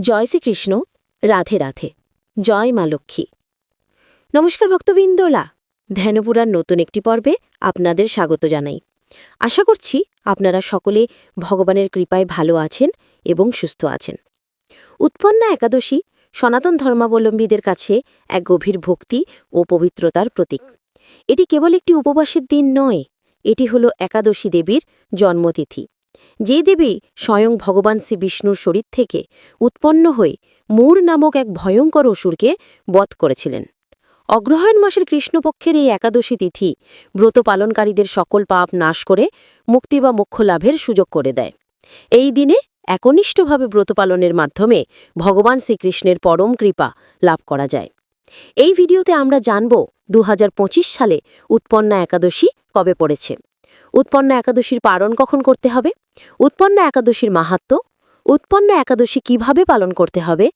জয় শ্রীকৃষ্ণ, রাধে রাধে। জয় মা লক্ষ্মী। নমস্কার ভক্তবৃন্দলা। ধ্যানপুরার নতুন একটি পর্বে আপনাদের স্বাগত জানাই। আশা করছি আপনারা সকলে ভগবানের কৃপায় ভালো আছেন এবং সুস্থ আছেন। উৎপন্না একাদশী সনাতন ধর্মাবলম্বীদের কাছে এক গভীর ভক্তি ও পবিত্রতার প্রতীক। এটি কেবল একটি উপবাসের দিন নয়, এটি হল একাদশী দেবীর জন্মতিথি। যে দেবী স্বয়ং ভগবান শ্রী বিষ্ণুর শরীর থেকে উৎপন্ন হয়ে মূর নামক এক ভয়ঙ্কর অসুরকে বধ করেছিলেন। অগ্রহায়ণ মাসের কৃষ্ণপক্ষের এই একাদশী তিথি ব্রত পালনকারীদের সকল পাপ নাশ করে মুক্তি বা মোক্ষ লাভের সুযোগ করে দেয়। এই দিনে একনিষ্ঠভাবে ব্রত পালনের মাধ্যমে ভগবান শ্রীকৃষ্ণের পরম কৃপা লাভ করা যায়। এই ভিডিওতে আমরা জানব দু হাজার পঁচিশ সালে উৎপন্না একাদশী কবে পড়েছে। উৎপন্ন একাদশীর পালন কখন করতে হবে? উৎপন্ন একাদশীর মাহাত্ম? উৎপন্ন একাদশী কীভাবে পালন করতে হবে?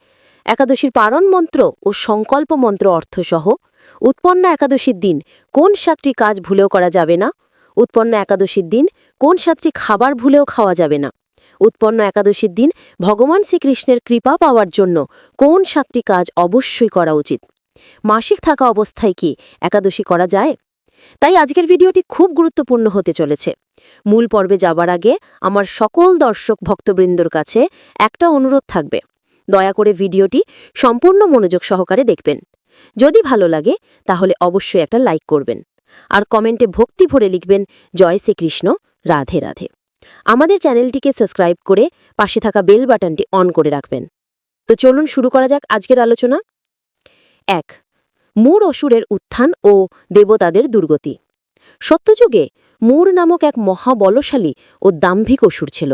একাদশীর পারণ মন্ত্র ও সংকল্প মন্ত্র অর্থসহ উৎপন্ন একাদশীর দিন কোন সাতটি কাজ ভুলেও করা যাবে না? উৎপন্ন একাদশীর দিন কোন সাতটি খাবার ভুলেও খাওয়া যাবে না? উৎপন্ন একাদশীর দিন ভগবান শ্রীকৃষ্ণের কৃপা পাওয়ার জন্য কোন সাতটি কাজ অবশ্যই করা উচিত? মাসিক থাকা অবস্থায় কি একাদশী করা যায়? তাই আজকের ভিডিওটি খুব গুরুত্বপূর্ণ হতে চলেছে। মূল পর্বে যাবার আগে আমার সকল দর্শক ভক্তবৃন্দর কাছে একটা অনুরোধ থাকবে। দয়া করে ভিডিওটি সম্পূর্ণ মনোযোগ সহকারে দেখবেন। যদি ভালো লাগে, তাহলে অবশ্যই একটা লাইক করবেন। আর কমেন্টে ভক্তি ভরে লিখবেন, জয় শ্রীকৃষ্ণ, রাধে রাধে। আমাদের চ্যানেলটিকে সাবস্ক্রাইব করে পাশে থাকা বেল বাটনটি অন করে রাখবেন। তো চলুন শুরু করা যাক আজকের আলোচনা। এক মূর অসুরের উত্থান ও দেবতাদের দুর্গতি। সত্যযুগে মূর নামক এক মহাবলশালী ও দাম্ভিক অসুর ছিল।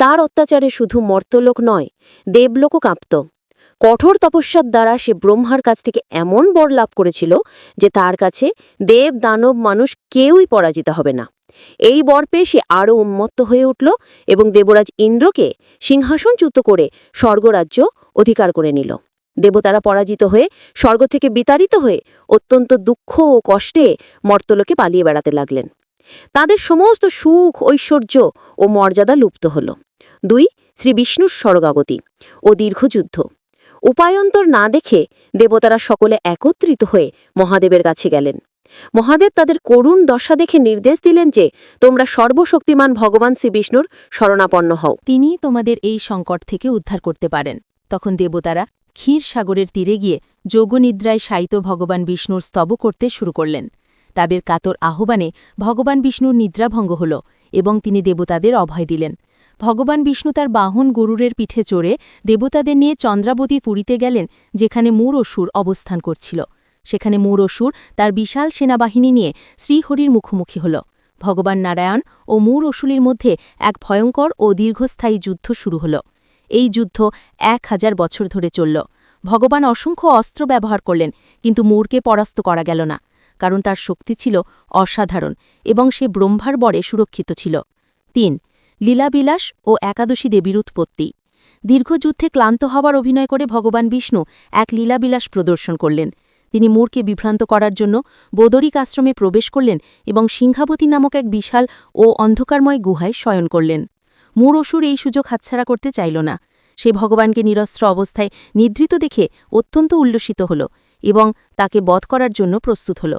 তার অত্যাচারে শুধু মর্তলোক নয়, দেবলোকও কাঁপত। কঠোর তপস্যার দ্বারা সে ব্রহ্মার কাছ থেকে এমন বর লাভ করেছিল যে তার কাছে দেব দানব মানুষ কেউই পরাজিত হবে না। এই বর পেয়ে সে আরও উন্মত্ত হয়ে উঠল এবং দেবরাজ ইন্দ্রকে সিংহাসনচ্যুত করে স্বর্গরাজ্য অধিকার করে নিল। দেবতারা পরাজিত হয়ে, স্বর্গ থেকে বিতাড়িত হয়ে অত্যন্ত দুঃখ ও কষ্টে মর্তলোকে পালিয়ে বেড়াতে লাগলেন। তাদের সমস্ত সুখ, ঐশ্বর্য ও মর্যাদা লুপ্ত হল। দুই, শ্রী বিষ্ণুর স্বর্গাগতি ও দীর্ঘযুদ্ধ উপায়ন্তর না দেখে দেবতারা সকলে একত্রিত হয়ে মহাদেবের কাছে গেলেন। মহাদেব তাদের করুণ দশা দেখে নির্দেশ দিলেন যে, তোমরা সর্বশক্তিমান ভগবান শ্রী বিষ্ণুর শরণাপন্ন হও। তিনিই তোমাদের এই সংকট থেকে উদ্ধার করতে পারেন। তখন দেবতারা ক্ষীর সাগরের তীরে গিয়ে যোগনিদ্রায় শায়িত ভগবান বিষ্ণুর স্তব করতে শুরু করলেন। তাদের কাতর আহ্বানে ভগবান বিষ্ণুর নিদ্রাভঙ্গ হল এবং তিনি দেবতাদের অভয় দিলেন। ভগবান বিষ্ণু তার বাহন গরুরের পিঠে চড়ে দেবতাদের নিয়ে চন্দ্রাবতী পুরীতে গেলেন, যেখানে মূর অসুর অবস্থান করছিল। সেখানে মূর অসুর তার বিশাল সেনাবাহিনী নিয়ে শ্রীহরির মুখোমুখি হল। ভগবান নারায়ণ ও মূর অসুলির মধ্যে এক ভয়ঙ্কর ও দীর্ঘস্থায়ী যুদ্ধ শুরু হল। এই যুদ্ধ এক হাজার বছর ধরে চলল। ভগবান অসংখ্য অস্ত্র ব্যবহার করলেন, কিন্তু মূরকে পরাস্ত করা গেল না। কারণ তার শক্তি ছিল অসাধারণ এবং সে ব্রহ্মার বরে সুরক্ষিত ছিল। তিন, লীলাবিলাস ও একাদশী দেবীর উৎপত্তি। দীর্ঘ যুদ্ধে ক্লান্ত হওয়ার অভিনয় করে ভগবান বিষ্ণু এক লীলাবিলাস প্রদর্শন করলেন। তিনি মূরকে বিভ্রান্ত করার জন্য বদরিক আশ্রমে প্রবেশ করলেন এবং সিংহাবতী নামক এক বিশাল ও অন্ধকারময় গুহায় শয়ন করলেন। মূর অসুর এই সুযোগ হাতছাড়া করতে চাইল না। সে ভগবানকে নিরস্ত্র অবস্থায় নিদ্রিত দেখে অত্যন্ত উল্লসিত হল এবং তাকে বধ করার জন্য প্রস্তুত হল।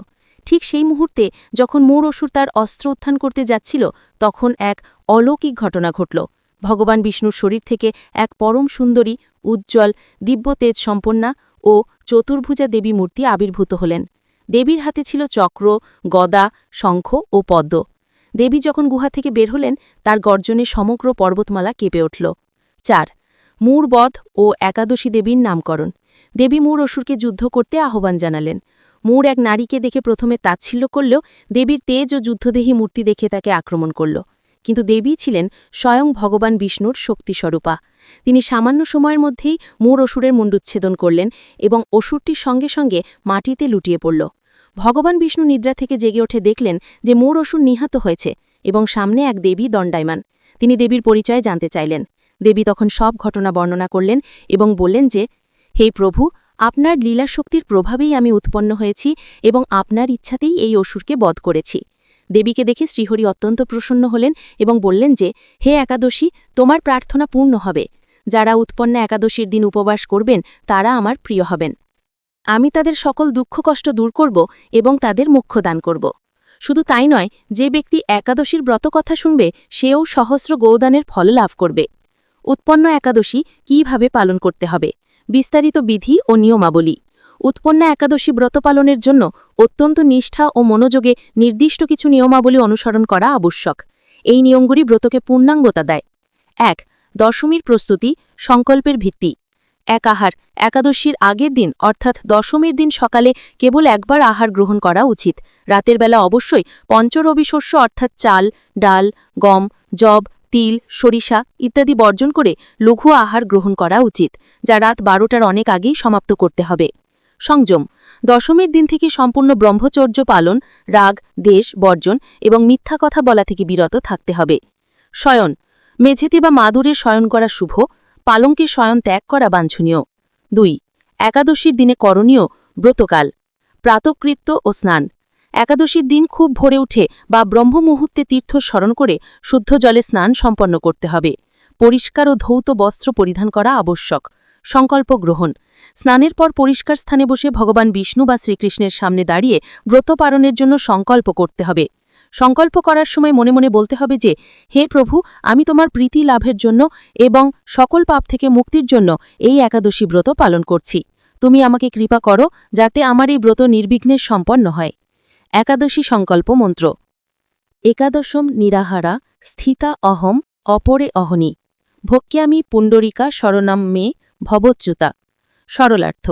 ঠিক সেই মুহূর্তে যখন মূর অসুর তার অস্ত্র উত্থান করতে যাচ্ছিল, তখন এক অলৌকিক ঘটনা ঘটল। ভগবান বিষ্ণুর শরীর থেকে এক পরম সুন্দরী, উজ্জ্বল দিব্য তেজ সম্পন্না ও চতুর্ভুজা দেবী মূর্তি আবির্ভূত হলেন। দেবীর হাতে ছিল চক্র, গদা, শঙ্খ ও পদ্ম। দেবী যখন গুহা থেকে বের হলেন, তার গর্জনে সমগ্র পর্বতমালা কেঁপে উঠল। চার মূরবধ ও একাদশী দেবীর নামকরণ। দেবী মূর অসুরকে যুদ্ধ করতে আহ্বান জানালেন। মূর এক নারীকে দেখে প্রথমে তাচ্ছিল্য করলেও দেবীর তেজ ও যুদ্ধদেহী মূর্তি দেখে তাকে আক্রমণ করল। কিন্তু দেবী ছিলেন স্বয়ং ভগবান বিষ্ণুর শক্তিস্বরূপা। তিনি সামান্য সময়ের মধ্যেই মূর অসুরের মুণ্ডুচ্ছেদন করলেন এবং অসুরটির সঙ্গে সঙ্গে মাটিতে লুটিয়ে পড়ল। ভগবান বিষ্ণু নিদ্রা থেকে জেগে ওঠে দেখলেন যে মূর অসুর নিহত হয়েছে এবং সামনে এক দেবী দণ্ডায়মান। তিনি দেবীর পরিচয় জানতে চাইলেন। দেবী তখন সব ঘটনা বর্ণনা করলেন এবং বললেন যে, হে প্রভু, আপনার লীলাশক্তির প্রভাবেই আমি উৎপন্ন হয়েছি এবং আপনার ইচ্ছাতেই এই অসুরকে বধ করেছি দেবীকে দেখে শ্রীহরি অত্যন্ত প্রসন্ন হলেন এবং বললেন যে, হে একাদশী, তোমার প্রার্থনা পূর্ণ হবে। যারা উৎপন্ন একাদশীর দিন উপবাস করবেন, তারা আমার প্রিয় হবেন। আমি তাদের সকল দুঃখ কষ্ট দূর করব এবং তাদের মুখ্য দান করব। শুধু তাই নয়, যে ব্যক্তি একাদশীর ব্রত কথা শুনবে, সেও সহস্র গৌদানের ফল লাভ করবে। উৎপন্ন একাদশী কীভাবে পালন করতে হবে? বিস্তারিত বিধি ও নিয়মাবলী। উৎপন্ন একাদশী ব্রত পালনের জন্য অত্যন্ত নিষ্ঠা ও মনোযোগে নির্দিষ্ট কিছু নিয়মাবলী অনুসরণ করা আবশ্যক। এই নিয়মগুলি ব্রতকে পূর্ণাঙ্গতা দেয়। এক, দশমীর প্রস্তুতি, সংকল্পের ভিত্তি। এক আহার একাদশীর আগের দিন, অর্থাৎ দশমীর দিন সকালে, কেবল একবার আহার গ্রহণ করা উচিত। রাতের বেলা অবশ্যই পঞ্চরবি শস্য অর্থাৎ চাল, ডাল, গম জব তিল, সরিষা ইত্যাদি বর্জন করে লঘু আহার গ্রহণ করা উচিত, যা রাত বারোটার অনেক আগেই সমাপ্ত করতে হবে। সংযম। দশমীর দিন থেকে সম্পূর্ণ ব্রহ্মচর্য পালন, রাগ, দেশ, বর্জন এবং মিথ্যা কথা বলা থেকে বিরত থাকতে হবে। শয়ন। মেঝেতে বা মাদুরে শয়ন করা শুভ পালঙ্কে শয়ন ত্যাগ করা বাঞ্ছনীয়। দুই, একাদশীর দিনে করণীয় ব্রতকাল, প্রাতকৃত্য ও স্নান। একাদশীর দিন খুব ভোরে উঠে বা ব্রহ্ম মুহূর্তে তীর্থ স্মরণ করে শুদ্ধ জলে স্নান সম্পন্ন করতে হবে। পরিষ্কার ও ধৌত বস্ত্র পরিধান করা আবশ্যক। সংকল্প গ্রহণ। স্নানের পর পরিষ্কার স্থানে বসে ভগবান বিষ্ণু বা শ্রীকৃষ্ণের সামনে দাঁড়িয়ে ব্রত পালনের জন্য সংকল্প করতে হবে। সংকল্প করার সময় মনে মনে বলতে হবে যে, হে প্রভু, আমি তোমার প্রীতি লাভের জন্য এবং সকল পাপ থেকে মুক্তির জন্য এই একাদশী ব্রত পালন করছি। তুমি আমাকে কৃপা করো যাতে আমার এই ব্রত নির্বিঘ্নে সম্পন্ন হয়। একাদশী সংকল্প মন্ত্র। একাদশম নিরাহারা স্থিতা অহম অপরে অহনি ভক্যামি পুণ্ডরিকা শরণাম মে ভবচ্যুতা। সরলার্থ,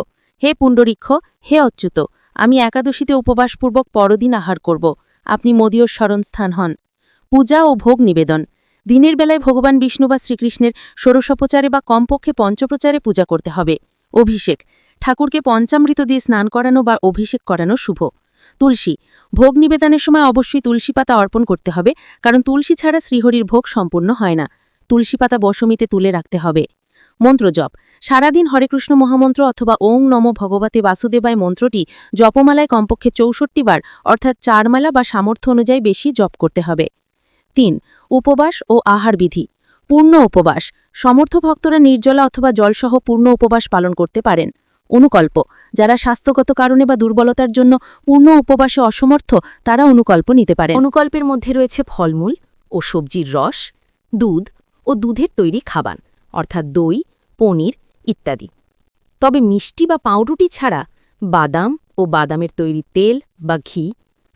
হে পুণ্ডরীক্ষ, হে অচ্যুত, আমি একাদশীতে উপবাসপূর্বক পরদিন আহার করব। আপনি মদীয় স্মরণস্থান হন। পূজা ও ভোগ নিবেদন। দিনের বেলায় ভগবান বিষ্ণু বা শ্রীকৃষ্ণের ষোড়শোপচারে বা কমপক্ষে পঞ্চপ্রচারে পূজা করতে হবে। অভিষেক। ঠাকুরকে পঞ্চামৃত দিয়ে স্নান করানো বা অভিষেক করানো শুভ। তুলসী। ভোগ নিবেদনের সময় অবশ্যই তুলসী পাতা অর্পণ করতে হবে, কারণ তুলসী ছাড়া শ্রীহরির ভোগ সম্পূর্ণ হয় না। তুলসী পাতা বসমিতে তুলে রাখতে হবে। মন্ত্র জপ। সারাদিন হরেকৃষ্ণ মহামন্ত্র অথবা ওং নম ভগবতে বাসুদেবায় মন্ত্রটি জপমালায় কমপক্ষে চৌষট্টি বার, অর্থাৎ চার মালা বা সামর্থ্য অনুযায়ী বেশি জপ করতে হবে। তিন, উপবাস ও আহার বিধি। পূর্ণ উপবাস। সমর্থ ভক্তরা নির্জলা অথবা জলসহ পূর্ণ উপবাস পালন করতে পারেন। অনুকল্প। যারা স্বাস্থ্যগত কারণে বা দুর্বলতার জন্য পূর্ণ উপবাসে অসমর্থ, তারা অনুকল্প নিতে পারে অনুকল্পের মধ্যে রয়েছে ফলমূল ও সবজির রস, দুধ ও দুধের তৈরি খাবার। অর্থাৎ দই, পনির ইত্যাদি। তবে মিষ্টি বা পাউরুটি ছাড়া বাদাম ও বাদামের তৈরি তেল বা ঘি,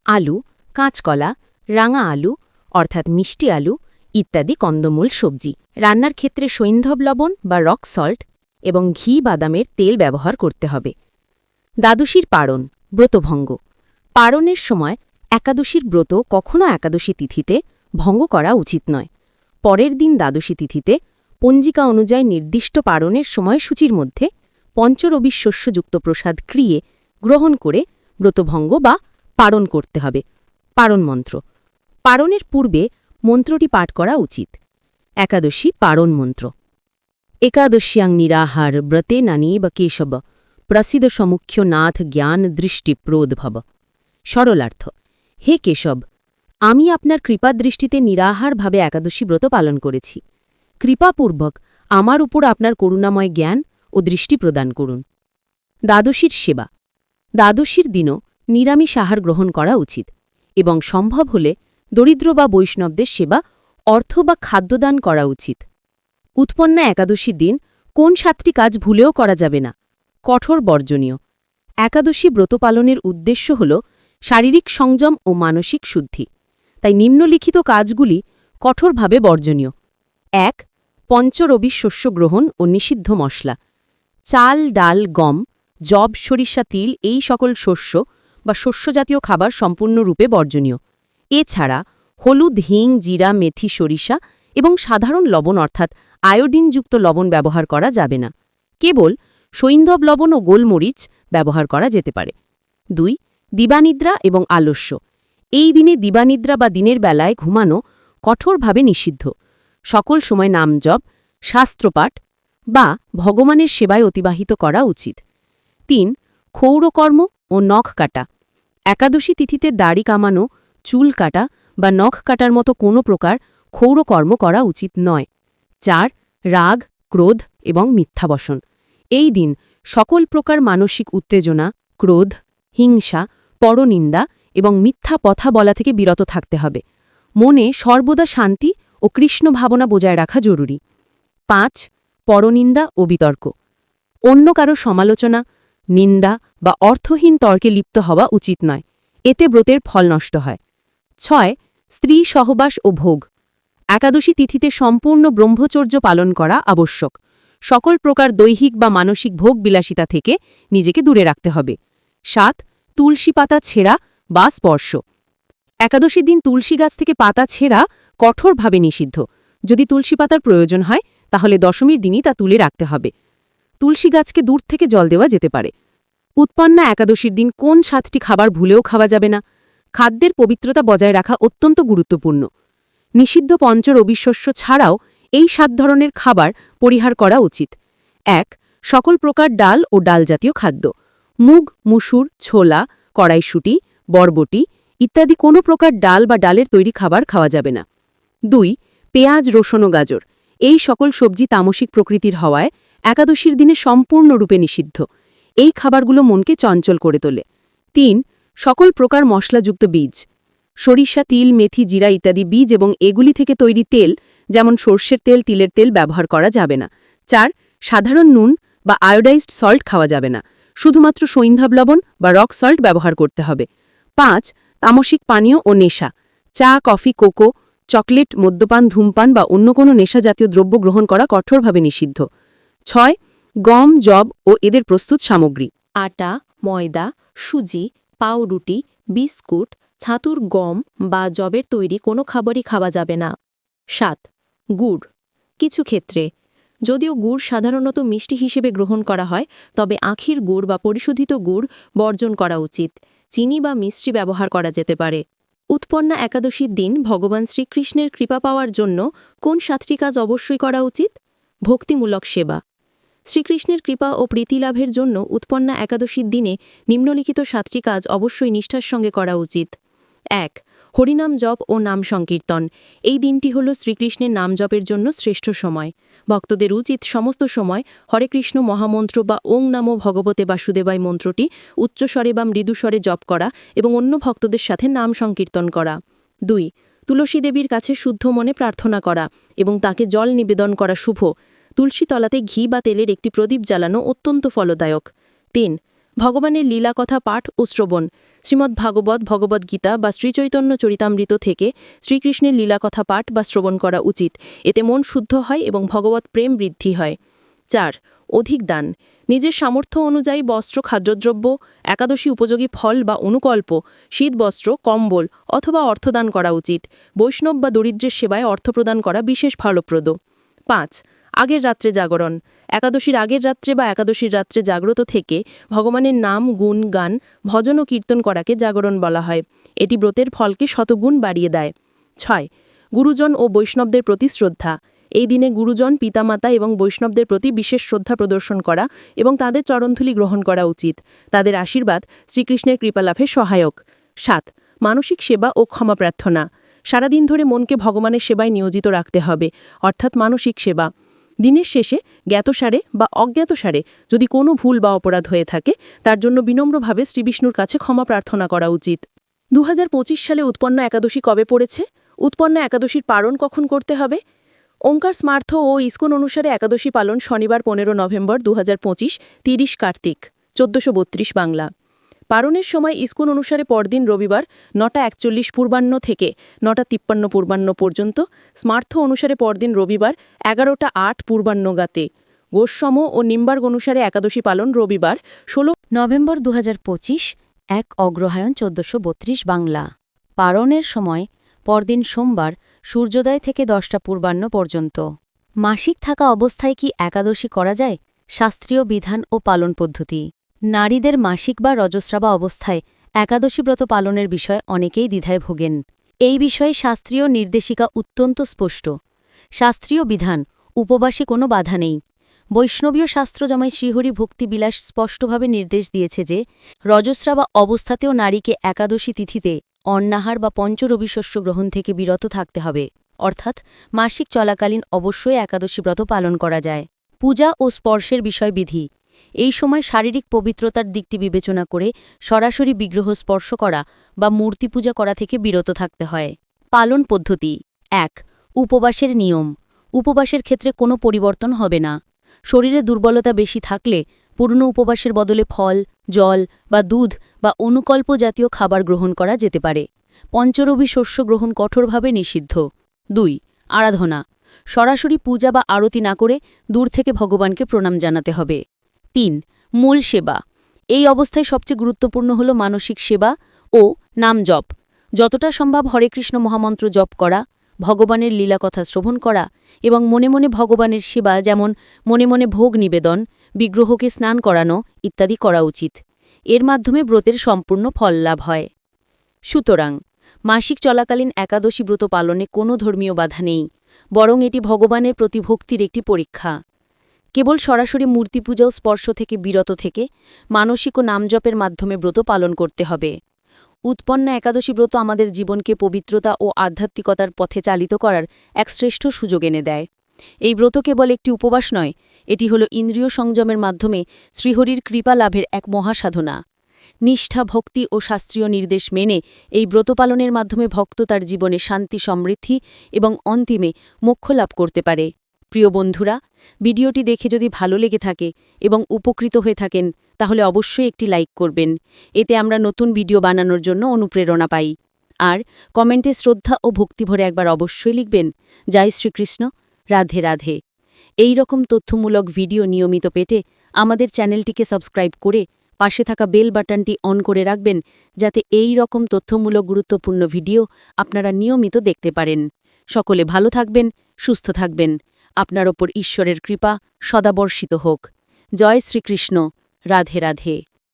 আলু, কাঁচকলা, রাঙা আলু, অর্থাৎ মিষ্টি আলু ইত্যাদি কন্দমূল সবজি। রান্নার ক্ষেত্রে সৈন্ধব লবণ বা রক সল্ট এবং ঘি বাদামের তেল ব্যবহার করতে হবে। দ্বাদশীর পারণ, ব্রতভঙ্গ। পারণের সময় একাদশীর ব্রত কখনও একাদশী তিথিতে ভঙ্গ করা উচিত নয়। পরের দিন দ্বাদশী তিথিতে পঞ্জিকা অনুযায়ী নির্দিষ্ট পারণের সময়সূচির মধ্যে পঞ্চরবি শস্যযুক্ত প্রসাদ ক্রিয়ে গ্রহণ করে ব্রতভঙ্গ বা পারণ করতে হবে। পারণ মন্ত্র। পারণের পূর্বে মন্ত্রটি পাঠ করা উচিত। একাদশী পারণ মন্ত্র। একাদশ্যাং নিরাহার ব্রতে নানীব কেশব। প্রসিদ্ধ সমুখ্য নাথ জ্ঞান দৃষ্টি প্রোদ্ভব সরলার্থ। হে কেশব, আমি আপনার কৃপাদৃষ্টিতে নিরাহারভাবে একাদশী ব্রত পালন করেছি। কৃপাপূর্বক আমার উপর আপনার করুণাময় জ্ঞান ও দৃষ্টি প্রদান করুন। দ্বাদশীর সেবা। দ্বাদশীর দিনও নিরামিষ আহার গ্রহণ করা উচিত এবং সম্ভব হলে দরিদ্র বা বৈষ্ণবদের সেবা, অর্থ বা খাদ্যদান করা উচিত। উৎপন্ন একাদশীর দিন কোন সাতটি কাজ ভুলেও করা যাবে না। কঠোর বর্জনীয়। একাদশী ব্রত পালনের উদ্দেশ্য হল শারীরিক সংযম ও মানসিক শুদ্ধি। তাই নিম্নলিখিত কাজগুলি কঠোরভাবে বর্জনীয়। এক পঞ্চরবি শস্য গ্রহণ ও নিষিদ্ধ মশলা। চাল, ডাল, গম জব সরিষা, তিল এই সকল শস্য বা শস্যজাতীয় খাবার সম্পূর্ণরূপে বর্জনীয়। এছাড়া হলুদ, হিং, জিরা, মেথি, সরিষা এবং সাধারণ লবণ অর্থাৎ আয়োডিনযুক্ত লবণ ব্যবহার করা যাবে না। কেবল সৈন্ধব লবণ ও গোলমরিচ ব্যবহার করা যেতে পারে। দুই, দিবানিদ্রা এবং আলস্য। এই দিনে দিবানিদ্রা বা দিনের বেলায় ঘুমানো কঠোরভাবে নিষিদ্ধ। সকল সময় নাম জপ, শাস্ত্রপাঠ বা ভগবানের সেবায় অতিবাহিত করা উচিত। তিন, ক্ষৌরকর্ম ও নখ কাটা। একাদশী তিথিতে দাড়ি কামানো, চুল কাটা বা নখ কাটার মতো কোনো প্রকার ক্ষৌরকর্ম করা উচিত নয়। চার, রাগ, ক্রোধ এবং মিথ্যাবসন। এই দিন সকল প্রকার মানসিক উত্তেজনা, ক্রোধ, হিংসা, পরনিন্দা এবং মিথ্যা কথা বলা থেকে বিরত থাকতে হবে। মনে সর্বদা শান্তি ও কৃষ্ণ ভাবনা বজায় রাখা জরুরি। পাঁচ, পরনিন্দা ও বিতর্ক। অন্য কারও সমালোচনা, নিন্দা বা অর্থহীন তর্কে লিপ্ত হওয়া উচিত নয়। এতে ব্রতের ফল নষ্ট হয়। ছয়, স্ত্রী সহবাস ও ভোগ। একাদশী তিথিতে সম্পূর্ণ ব্রহ্মচর্য পালন করা আবশ্যক। সকল প্রকার দৈহিক বা মানসিক ভোগ বিলাসিতা থেকে নিজেকে দূরে রাখতে হবে। সাত, তুলসী পাতা ছেঁড়া বা স্পর্শ। একাদশীর দিন তুলসী গাছ থেকে পাতা ছেঁড়া কঠোরভাবে নিষিদ্ধ। যদি তুলসী পাতার প্রয়োজন হয়, তাহলে দশমীর দিনই তা তুলে রাখতে হবে। তুলসী গাছকে দূর থেকে জল দেওয়া যেতে পারে। উৎপন্না একাদশীর দিন কোন সাতটি খাবার ভুলেও খাওয়া যাবে না। খাদ্যের পবিত্রতা বজায় রাখা অত্যন্ত গুরুত্বপূর্ণ। নিষিদ্ধ পঞ্চ রবিশস্য ছাড়াও এই সাত ধরনের খাবার পরিহার করা উচিত। এক, সকল প্রকার ডাল ও ডাল জাতীয় খাদ্য। মুগ, মুসুর, ছোলা, কড়াইশুটি, বরবটি ইত্যাদি কোনো প্রকার ডাল বা ডালের তৈরি খাবার খাওয়া যাবে না। দুই, পেঁয়াজ, রসুন ও গাজর। এই সকল সবজি তামসিক প্রকৃতির হওয়ায় একাদশীর দিনে সম্পূর্ণরূপে নিষিদ্ধ। এই খাবারগুলো মনকে চঞ্চল করে তোলে। তিন, সকল প্রকার মশলাযুক্ত বীজ। সরিষা, তিল, মেথি, জিরা ইত্যাদি বীজ এবং এগুলি থেকে তৈরি তেল, যেমন সর্ষের তেল, তিলের তেল ব্যবহার করা যাবে না। চার, সাধারণ নুন বা আয়োডাইজড সল্ট খাওয়া যাবে না। শুধুমাত্র সৈন্ধাব লবণ বা রক সল্ট ব্যবহার করতে হবে। পাঁচ, তামসিক পানীয় ও নেশা। চা, কফি, কোকো চকলেট, মদ্যপান, ধূমপান বা অন্য কোনো নেশাজাতীয় দ্রব্য গ্রহণ করা কঠোরভাবে নিষিদ্ধ। ছয়, গম জব ও এদের প্রস্তুত সামগ্রী। আটা, ময়দা, সুজি, পাউরুটি, বিস্কুট, ছাতুর গম বা জবের তৈরি কোনো খাবারই খাওয়া যাবে না। সাত, গুড়। কিছু ক্ষেত্রে, যদিও গুড় সাধারণত মিষ্টি হিসেবে গ্রহণ করা হয়, তবে আখির গুড় বা পরিশোধিত গুড় বর্জন করা উচিত। চিনি বা মিষ্টি ব্যবহার করা যেতে পারে। উৎপন্না একাদশীর দিন ভগবান শ্রীকৃষ্ণের কৃপা পাওয়ার জন্য কোন সাতটি কাজ অবশ্যই করা উচিত? ভক্তিমূলক সেবা। শ্রীকৃষ্ণের কৃপা ও প্রীতি লাভের জন্য উৎপন্না একাদশীর দিনে নিম্নলিখিত সাতটি কাজ অবশ্যই নিষ্ঠার সঙ্গে করা উচিত। এক হরিনাম জপ ও নাম সংকীর্তন। এই দিনটি হল শ্রীকৃষ্ণের নাম জপের জন্য শ্রেষ্ঠ সময়। ভক্তদের উচিত সমস্ত সময় হরে কৃষ্ণ মহামন্ত্র বা ওং নামো ভগবতে বাসুদেবাই মন্ত্রটি উচ্চস্বরে বা মৃদুস্বরে জপ করা এবং অন্য ভক্তদের সাথে নাম সংকীর্তন করা। দুই, তুলসী দেবীর কাছে শুদ্ধ মনে প্রার্থনা করা এবং তাকে জল নিবেদন করা শুভ। তুলসী তলাতে ঘি বা তেলের একটি প্রদীপ জ্বালানো অত্যন্ত ফলদায়ক। তিন, ভগবানের লীলা কথা পাঠ ও শ্রবণ। শ্রীমদ্ ভাগবত ভগবদ্গীতা বা শ্রীচৈতন্য চরিতামৃত থেকে শ্রীকৃষ্ণের লীলাকথা পাঠ বা শ্রবণ করা উচিত। এতে মন শুদ্ধ হয় এবং ভগবত প্রেম বৃদ্ধি হয়। চার, অধিক দান। নিজের সামর্থ্য অনুযায়ী বস্ত্র, খাদ্যদ্রব্য, একাদশী উপযোগী ফল বা অনুকল্প শীতবস্ত্র কম্বল অথবা অর্থদান করা উচিত। বৈষ্ণব বা দরিদ্রের সেবায় অর্থ প্রদান করা বিশেষ ফলপ্রদ। পাঁচ আগের রাত্রে জাগরণ। একাদশীর আগের রাত্রে বা একাদশীর রাত্রে জাগ্রত থেকে ভগবানের নাম, গুণ, গান, ভজন ও কীর্তন করাকে জাগরণ বলা হয়। এটি ব্রতের ফলকে শতগুণ বাড়িয়ে দেয়। ছয়, গুরুজন ও বৈষ্ণবদের প্রতি শ্রদ্ধা। এই দিনে গুরুজন, পিতামাতা এবং বৈষ্ণবদের প্রতি বিশেষ শ্রদ্ধা প্রদর্শন করা এবং তাদের চরণধুলি গ্রহণ করা উচিত। তাদের আশীর্বাদ শ্রীকৃষ্ণের কৃপালাভে সহায়ক। সাত, মানসিক সেবা ও ক্ষমা প্রার্থনা। সারাদিন ধরে মনকে ভগবানের সেবায় নিয়োজিত রাখতে হবে, অর্থাৎ মানসিক সেবা। দিনের শেষে জ্ঞাতসারে বা অজ্ঞাতসারে যদি কোনো ভুল বা অপরাধ হয়ে থাকে, তার জন্য বিনম্রভাবে শ্রীবিষ্ণুর কাছে ক্ষমা প্রার্থনা করা উচিত। দু হাজার পঁচিশ সালে উৎপন্ন একাদশী কবে পড়েছে? উৎপন্ন একাদশীর পালন কখন করতে হবে? ওঙ্কার স্মার্থ ও ইস্কন অনুসারে একাদশী পালন শনিবার পনেরো নভেম্বর দু হাজার পঁচিশ, তিরিশ কার্তিক, চোদ্দশো বাংলা। পারণের সময় ইস্কুন অনুসারে পরদিন রবিবার নটা একচল্লিশ পূর্বাহ্ন থেকে নটা তিপ্পান্ন পূর্বাহ্ন পর্যন্ত স্মার্থ অনুসারে পরদিন রবিবার এগারোটা আট পূর্বাহ্নগাতে গোস্বম ও নিম্বার্গ অনুসারে একাদশী পালন রবিবার ষোলো নভেম্বর দু এক অগ্রহায়ণ চোদ্দশো বাংলা। পারণের সময় পরদিন সোমবার সূর্যোদয় থেকে দশটা পূর্বাহ্ন পর্যন্ত। মাসিক থাকা অবস্থায় কি একাদশী করা যায়? শাস্ত্রীয় বিধান ও পালন পদ্ধতি। নারীদের মাসিক বা রজস্রাবা অবস্থায় একাদশী ব্রত পালনের বিষয়ে অনেকেই দ্বিধায় ভোগেন। এই বিষয়ে শাস্ত্রীয় নির্দেশিকা অত্যন্ত স্পষ্ট। শাস্ত্রীয় বিধান, উপবাসে কোনো বাধা নেই। বৈষ্ণবীয় শাস্ত্রজমায় শ্রীহরি ভক্তিবিলাস স্পষ্টভাবে নির্দেশ দিয়েছে যে রজস্রাবা অবস্থাতেও নারীকে একাদশী তিথিতে অন্নাহার বা পঞ্চরবিশস্য গ্রহণ থেকে বিরত থাকতে হবে। অর্থাৎ মাসিক চলাকালীন অবশ্যই একাদশী ব্রত পালন করা যায়। পূজা ও স্পর্শের বিষয়বিধি এই সময় শারীরিক পবিত্রতার দিকটি বিবেচনা করে সরাসরি বিগ্রহ স্পর্শ করা বা মূর্তি পূজা করা থেকে বিরত থাকতে হয়। পালন পদ্ধতি এক, উপবাসের নিয়ম। উপবাসের ক্ষেত্রে কোনো পরিবর্তন হবে না। শরীরে দুর্বলতা বেশি থাকলে পূর্ণ উপবাসের বদলে ফল, জল বা দুধ বা অনুকল্প জাতীয় খাবার গ্রহণ করা যেতে পারে। পঞ্চরবি শস্য গ্রহণ কঠোরভাবে নিষিদ্ধ। দুই, আরাধনা। সরাসরি পূজা বা আরতি না করে দূর থেকে ভগবানকে প্রণাম জানাতে হবে। তিন, মূল সেবা। এই অবস্থায় সবচেয়ে গুরুত্বপূর্ণ হল মানসিক সেবা ও নাম জপ। যতটা সম্ভব হরে কৃষ্ণ মহামন্ত্র জপ করা, ভগবানের লীলাকথা শ্রবণ করা এবং মনে মনে ভগবানের সেবা যেমন মনে মনে ভোগ নিবেদন, বিগ্রহকে স্নান করানো ইত্যাদি করা উচিত। এর মাধ্যমে ব্রতের সম্পূর্ণ ফল লাভ হয়। সুতরাং, মাসিক চলাকালীন একাদশী ব্রত পালনে কোনো ধর্মীয় বাধা নেই, বরং এটি ভগবানের প্রতি ভক্তির একটি পরীক্ষা। কেবল সরাসরি মূর্তি পূজা ও স্পর্শ থেকে বিরত থেকে মানসিক ও নামজপের মাধ্যমে ব্রত পালন করতে হবে। উৎপন্ন একাদশী ব্রত আমাদের জীবনকে পবিত্রতা ও আধ্যাত্মিকতার পথে চালিত করার এক শ্রেষ্ঠ সুযোগ এনে দেয়। এই ব্রত কেবল একটি উপবাস নয়, এটি হল ইন্দ্রিয় সংযমের মাধ্যমে শ্রীহরির কৃপা লাভের এক মহাসাধনা। নিষ্ঠা, ভক্তি ও শাস্ত্রীয় নির্দেশ মেনে এই ব্রত পালনের মাধ্যমে ভক্ত তার জীবনে শান্তি, সমৃদ্ধি এবং অন্তিমে মোক্ষ লাভ করতে পারে। প্রিয় বন্ধুরা, ভিডিওটি দেখে যদি ভালো লেগে থাকে এবং উপকৃত হয়ে থাকেন, তাহলে অবশ্যই একটি লাইক করবেন। এতে আমরা নতুন ভিডিও বানানোর জন্য অনুপ্রেরণা পাই। আর কমেন্টে শ্রদ্ধা ও ভক্তিভরে একবার অবশ্যই লিখবেন, জয় শ্রীকৃষ্ণ, রাধে রাধে। এই রকম তথ্যমূলক ভিডিও নিয়মিত পেতে আমাদের চ্যানেলটিকে সাবস্ক্রাইব করে পাশে থাকা বেল বাটনটি অন করে রাখবেন, যাতে এই রকম তথ্যমূলক গুরুত্বপূর্ণ ভিডিও আপনারা নিয়মিত দেখতে পারেন। সকলে ভালো থাকবেন, সুস্থ থাকবেন। আপনার ওপর ঈশ্বরের কৃপা সদাবর্ষিত হোক। জয় শ্রীকৃষ্ণ। রাধে রাধে।